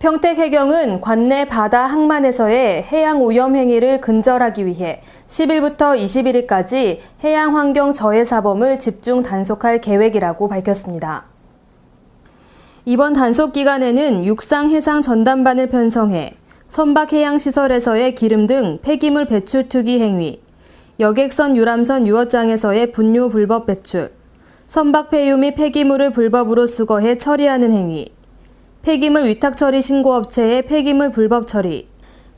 평택 해경은 관내 바다 항만에서의 해양 오염 행위를 근절하기 위해 10일부터 21일까지 해양 환경 저해 사범을 집중 단속할 계획이라고 밝혔습니다. 이번 단속 기간에는 육상 해상 전담반을 편성해 선박 해양 시설에서의 기름 등 폐기물 배출 투기 행위, 여객선 유람선 유어장에서의 분뇨 불법 배출, 선박 폐유 및 폐기물을 불법으로 수거해 처리하는 행위, 폐기물 위탁 처리 신고 업체의 폐기물 불법 처리,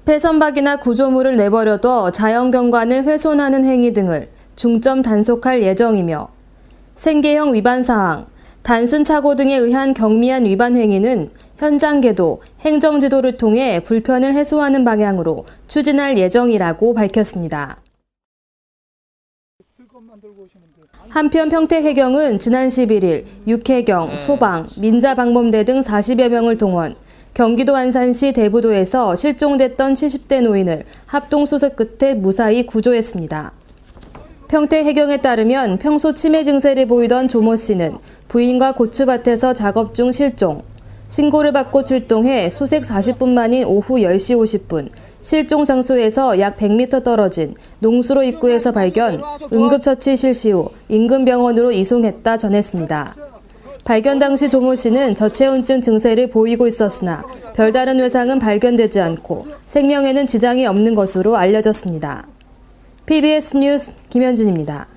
폐선박이나 구조물을 내버려둬 자연경관을 훼손하는 행위 등을 중점 단속할 예정이며 생계형 위반 사항, 단순 착오 등에 의한 경미한 위반 행위는 현장 계도, 행정 지도를 통해 불편을 해소하는 방향으로 추진할 예정이라고 밝혔습니다. 한편 평택해경은 지난 11일 육해경, 소방, 민자방범대 등 40여 명을 동원 경기도 안산시 대부도에서 실종됐던 70대 노인을 합동수색 끝에 무사히 구조했습니다. 평택해경에 따르면 평소 치매 증세를 보이던 조모 씨는 부인과 고추밭에서 작업 중 실종. 신고를 받고 출동해 수색 40분 만인 오후 10시 50분 실종 장소에서 약 100m 떨어진 농수로 입구에서 발견, 응급처치 실시 후 인근 병원으로 이송했다 전했습니다. 발견 당시 조모 씨는 저체온증 증세를 보이고 있었으나 별다른 외상은 발견되지 않고 생명에는 지장이 없는 것으로 알려졌습니다. PBS 뉴스 김현진입니다.